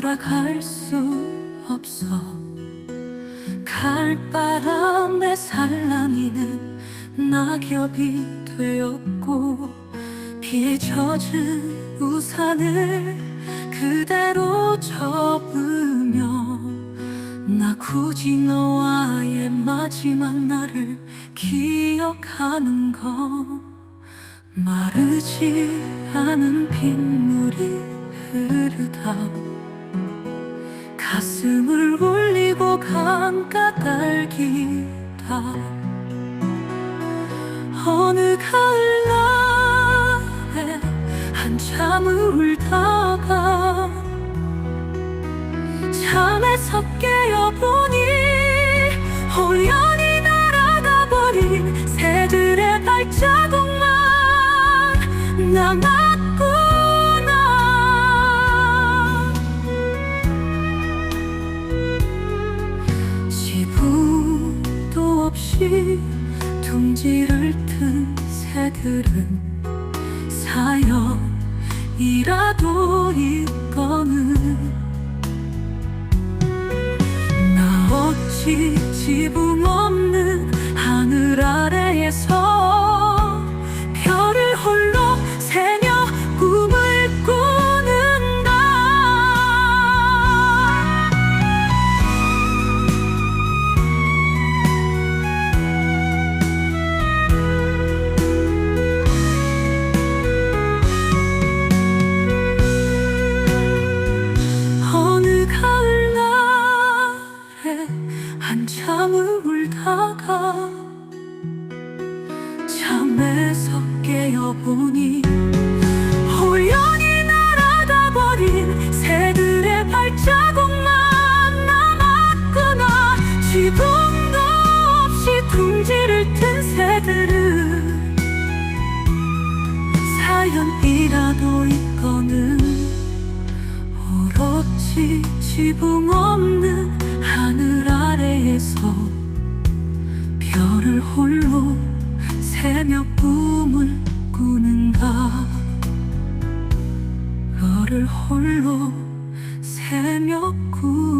돌아갈 수 없어. 갈바람에 살랑이는 낙엽이 되었고 비에 젖은 우산을 그대로 접으며 나 굳이 너와의 마지막 날을 기억하는 건 마르지 않은 빗물이 흐르다 가슴을 울리고 간 까닭이다 어느 가을날에 한참을 울다가 잠에서 깨어 없이 둥지를 튼 새들은 사연이라도 있거는 나 어찌 지붕 없는 하늘 아래에서 한참을 울다가 잠에서 깨어보니 우연히 날아가 버린 새들의 발자국만 남았구나. 지붕도 없이 둥지를 튼 새들은 사연이라도 있거는 오롯이 지붕 없는 하늘에서 별을 홀로 새며 꿈을 꾸는가? 별을 홀로 새벽 꿈